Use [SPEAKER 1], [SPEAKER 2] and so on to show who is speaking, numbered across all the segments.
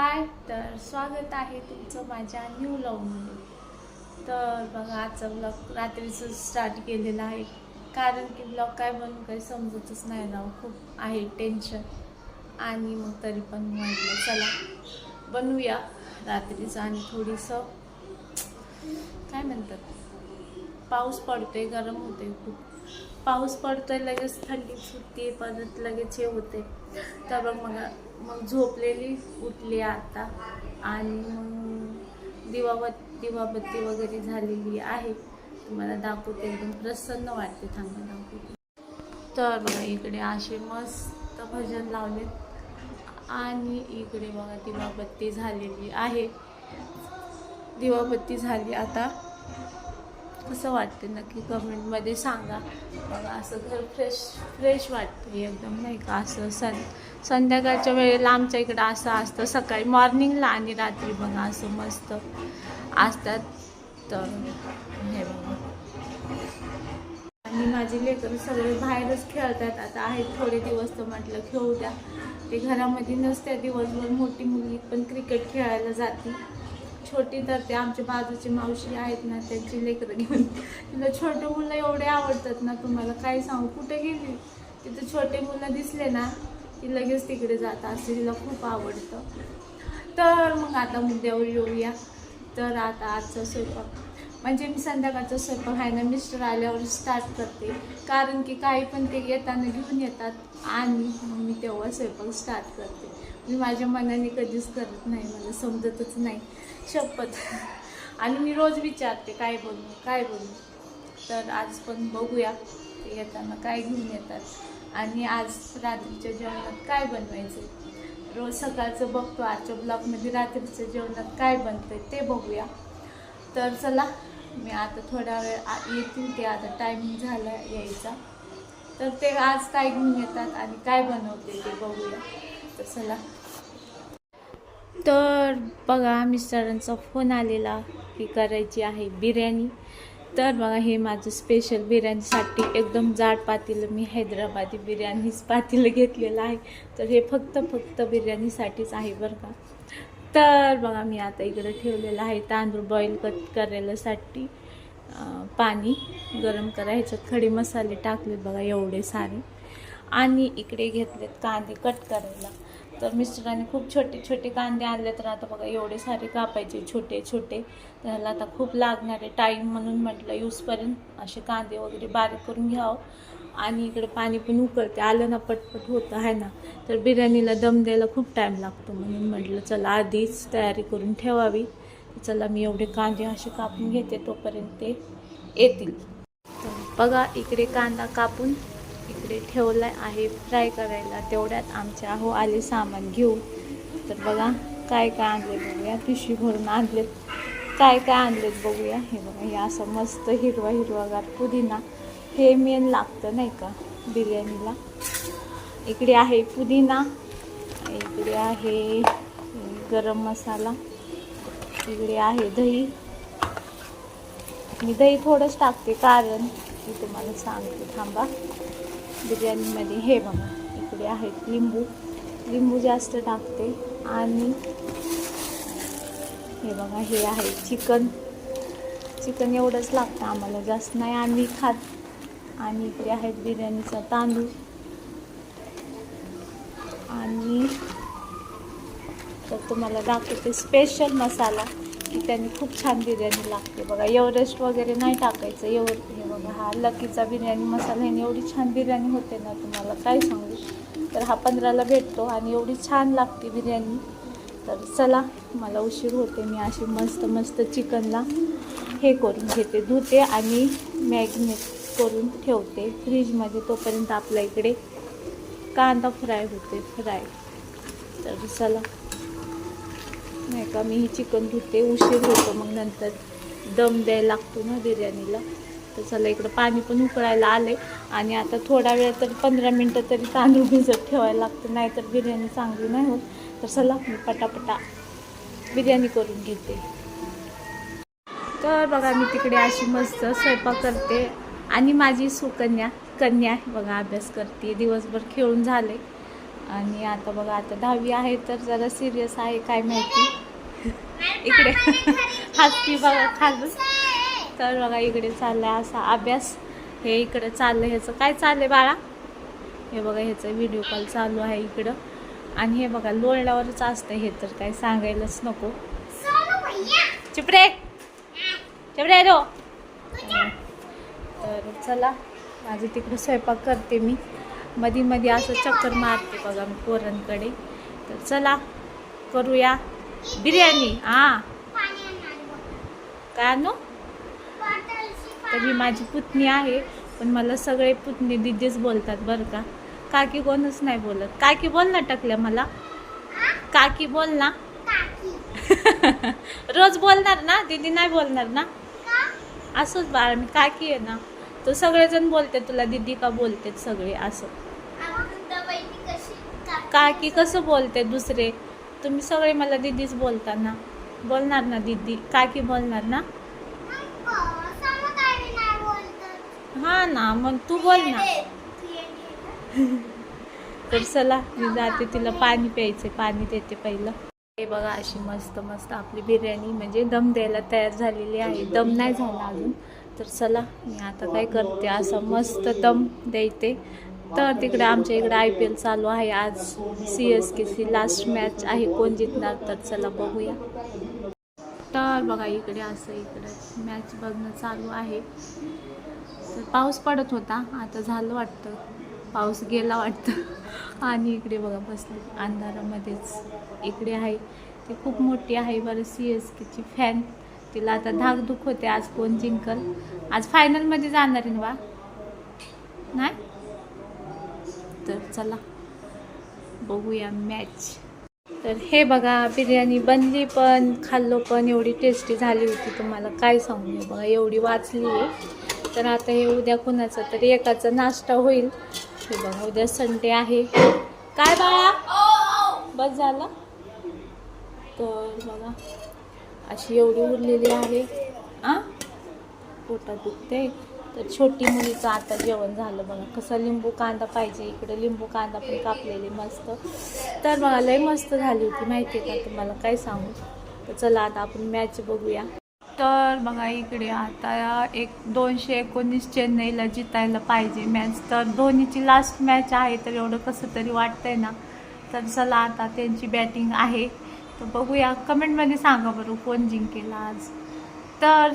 [SPEAKER 1] हाय तर स्वागत आहे तुमचं माझ्या न्यू लवमध्ये तर बघा आजचा ब्लॉग रात्रीचं स्टार्ट केलेला आहे. कारण की ब्लॉग काय बनवून काही समजतच नाही ना खूप आहे टेन्शन आणि मग तरी पण म्हटलं चला बनवूया रात्रीचं. आणि थोडीसं काय म्हणतात पाऊस पडतोय गरम होते खूप. पाऊस पडतोय लगेच थंडी सुटते परत लगेच हे होते तर मग मग मग झोपलेली उठली आता आणि मग दिवाबत दिवाबत्ती वगैरे झालेली आहे. तुम्हाला दाखवते एकदम प्रसन्न वाटते थांबा दाखवते. तर बघा इकडे असे मस्त भजन लावले आणि इकडे बघा दिवाबत्ती झालेली आहे. दिवाबत्ती झाली आता. कसं वाटते? नक्की कमेंटमध्ये सांगा. बघा असं घर फ्रेश फ्रेश वाटते एकदम नाही का? असं सं संध्याकाळच्या वेळेला आमच्या इकडं असं असतं. सकाळी मॉर्निंगला आणि रात्री बघा असं मस्त असतात. तर हे बघा. आणि माझे लेकरं सगळे बाहेरच खेळतात. आता आहेत थोडे दिवस तर म्हटलं खेळू द्या. ते घरामध्ये नसत्या दिवसभर. मोठी मुलगी पण क्रिकेट खेळायला जाते. छोटी तर ते आमच्या बाजूची मावशी आहेत ना त्यांची लेकरं घेऊन. तिला छोटे मुलं एवढे आवडतात ना तुम्हाला काय सांगू? कुठे गेली? तिथे छोटे मुलं दिसले ना ती लगेच तिकडे जात असते तिला खूप आवडतं. तर मग आता मुद्द्यावर येऊया. तर आता आजचा स्वयंपाक. म्हणजे मी संध्याकाळचा स्वयंपाक आहे ना मिस्टर आल्यावर स्टार्ट करते. कारण की काही पण ते येताना घेऊन येतात आणि मग मी तेव्हा स्वयंपाक स्टार्ट करते. मी माझ्या मनाने कधीच करत नाही मला समजतच नाही. शपथ. आणि मी रोज विचारते काय बोलू काय बोलू तर आज पण बघूया. ते येताना काय घेऊन येतात? आणि आज रात्रीच्या जेवणात काय बनवायचं? रोज सकाळचं बघतो आजच्या ब्लॉगमध्ये रात्रीच्या जेवणात काय बनतं ते बघूया. तर चला मी आता थोडा वेळ येतील ते आता टायमिंग झाला यायचा. तर ते आज काय घेऊन येतात आणि काय बनवते ते बघूया. तर चला. तर बघा मिस्टरांचा फोन आलेला की करायची आहे बिर्याणी. तर बघा हे माझं स्पेशल बिर्याणीसाठी एकदम जाड पातेलं मी हैदराबादी बिर्याणीच पातेलं घेतलेलं आहे. तर हे फक्त फक्त बिर्याणीसाठीच आहे बरं का. तर बघा मी आता इकडे ठेवलेलं आहे तांदूळ बॉईल कट करायलासाठी पाणी गरम करा ह्याच्यात खडे मसाले टाकलेत बघा एवढे सारे. आणि इकडे घेतलेत कांदे कट करायला. तर मिस्टरांनी खूप छोटे छोटे कांदे आणले तर आता बघा एवढे सारे कापायचे छोटे छोटे. त्याला आता खूप लागणारे टाईम म्हणून म्हटलं यूजपर्यंत असे कांदे वगैरे बारीक करून घ्यावं. आणि इकडे पाणी पण उकळते. आलं ना पटपट होतं आहे ना. तर बिर्याणीला दम द्यायला खूप टाईम लागतो म्हणून म्हटलं चला आधीच तयारी करून ठेवावी. चला मी एवढे कांदे असे कापून घेते तोपर्यंत ते येतील. तर बघा इकडे कांदा कापून इकडे ठेवलं आहे फ्राय करायला. तेवढ्यात आमच्या हो आले सामान घेऊ तर बघा काय काय आणले बघूया. पिशवी भरून आणलेत. काय काय आणलेत बघूया. हे बघा हे असं मस्त हिरवा हिरवागार पुदिना. हे मेन लागतं नाही का बिर्याणीला. इकडे आहे पुदिना. इकडे आहे गरम मसाला. इकडे आहे दही. मी दही थोडंच टाकते कारण मी तुम्हाला सांगते थांबा. बिर्याणीमध्ये. हे बघा इकडे आहेत लिंबू. लिंबू जास्त टाकते. आणि हे बघा हे आहे चिकन. चिकन एवढंच लागतं आम्हाला जास्त नाही. आम्ही खात. आणि इकडे आहेत बिर्याणीचा तांदूळ. आणि तर तुम्हाला दाखवते स्पेशल मसाला की त्यांनी खूप छान बिर्याणी लागते. बघा एवरेस्ट वगैरे नाही टाकायचं एवर हा लकीचा बिर्याणी मसाला ह्याने एवढी छान बिर्याणी होते ना तुम्हाला काय सांगू? तर हा पंधराला भेटतो आणि एवढी छान लागते बिर्याणी. तर चला मला उशीर होते मी अशी मस्त मस्त चिकनला हे करून घेते धुते आणि मॅग्नेट करून ठेवते. फ्रीजमध्ये तोपर्यंत आपल्या इकडे कांदा फ्राय होते फ्राय. तर चला. नाही का मी ही चिकन धुते उशीर होतो मग नंतर दम द्यायला लागतो ना बिर्याणीला. तर चला इकडं पाणी पण उकळायला आले आणि आता थोडा वेळ तर पंधरा मिनटं तरी तांदूळ भिजत ठेवायला लागतं नाही तर बिर्याणी चांगली नाही होत. तर चला मी पटापटा बिर्याणी करून घेते. तर बघा मी तिकडे अशी मस्त स्वयंपाक करते. आणि माझी सुकन्या कन्या बघा अभ्यास करते. दिवसभर खेळून झाले. आणि आता बघा आता दहावी आहे तर जरा सिरियस आहे काय माहिती. इकडे. हसती बघा खालून. तर बघा इकडे चाललाय असा अभ्यास. हे इकडे चाललंय ह्याचं काय चाललंय बाळा? हे बघा ह्याचं व्हिडिओ कॉल चालू आहे इकडं. आणि हे बघा लोळल्यावरच असतं हे तर काय सांगायलाच नको. चिपरे चिपरे रो! तर चला माझं तिकडं स्वयंपाक करते मी. मधी मधी असं चक्कर मारते बघा मी पोरांकडे. तर चला करूया. बिर्याणी हां. काय आणू? तर ही माझी पुतणी आहे पण मला सगळे पुतणी दिदीच बोलतात बरं का. काकी कोणच नाही बोलत. काकी बोल ना टाकल्या मला. काकी बोल ना. रोज बोलणार ना? दीदी नाही बोलणार ना? असंच बाळ मी काकी आहे ना. तो सगळेजण बोलते तुला दीदी का बोलते सगळे असं. काकी कसं बोलते दुसरे? तुम्ही सगळे मला दीदीच बोलता ना. बोलणार ना दीदी? काकी बोलणार ना? हा ना मग तू बोल ना. तर चला मी जाते तिला पाणी प्यायचे पाणी देते पहिलं. हे बघा अशी मस्त मस्त आपली बिर्याणी म्हणजे दम द्यायला तयार झालेली आहे. दम नाही झाला अजून. तर चला मी आता काय करते असं मस्त दम द्यायते तर तिकडे आमच्या इकडे आय पी एल चालू आहे. आज C S K C last match आहे कोण जिंकणार तर चला बघूया. तर बघा इकडे असं इकडे मॅच बघणं चालू आहे. तर पाऊस पडत होता. आता झालं वाटतं. पाऊस गेला वाटतं. आणि इकडे बघा बसले. अंधारामध्येच. इकडे आहे. ती खूप मोठी आहे बरं सी एस केची फॅन तिला आता धाकधूक होते आज कोण जिंकल. आज फायनलमध्ये जाणार आहे ना बा? नाही? तर चला. बघूया मॅच तर हे बघा बिर्याणी बनली पण खाल्लो पण एवढी टेस्टी झाली होती. तुम्हाला काय सांगू? बघा एवढी वाचली आहे. तर आता हे उद्या कुणाचा तरी एकाचा नाश्ता होईल. हे बघा उद्या संडे आहे. काय बाळा? बस झालं? तर बघा अशी एवढी उरलेली आहे. आ? पोटात दुखते तर छोटी मुलीचं आता जेवण झालं बघा. कसा लिंबू कांदा पाहिजे इकडे लिंबू कांदा पण कापलेले मस्त. तर बघा लय मस्त झाली होती. माहिती आहे का तुम्हाला? काय सांगू? तर चला आता आपण मॅच बघूया. तर बघा इकडे आता एक दोनशे एकोणीस चेन्नईला जितायला पाहिजे मॅच तर धोनीची लास्ट मॅच आहे तर एवढं कसं तरी वाटतंय ना. तर चला आता त्यांची बॅटिंग आहे. तर बघूया कमेंटमध्ये सांगा बरं कोण जिंकेल आज. तर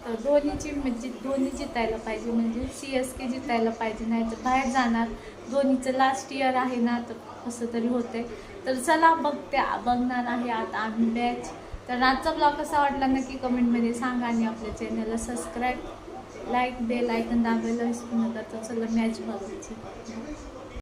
[SPEAKER 1] तर धोनीची म्हणजे धोनी जितायला पाहिजे म्हणजे सी एस के जितायला पाहिजे नाही तर बाहेर जाणार. धोनीचं लास्ट इयर आहे ना तर कसं तरी होतंय. तर चला बघते बघणार आहे आता आम्ही मॅच तर आजचा ब्लॉग कसा वाटला नक्की कमेंटमध्ये सांगा आणि आपल्या चॅनलला सबस्क्राईब लाईक बेल आयकन दाबायला विसरू नका. तर चला मॅच बघायची.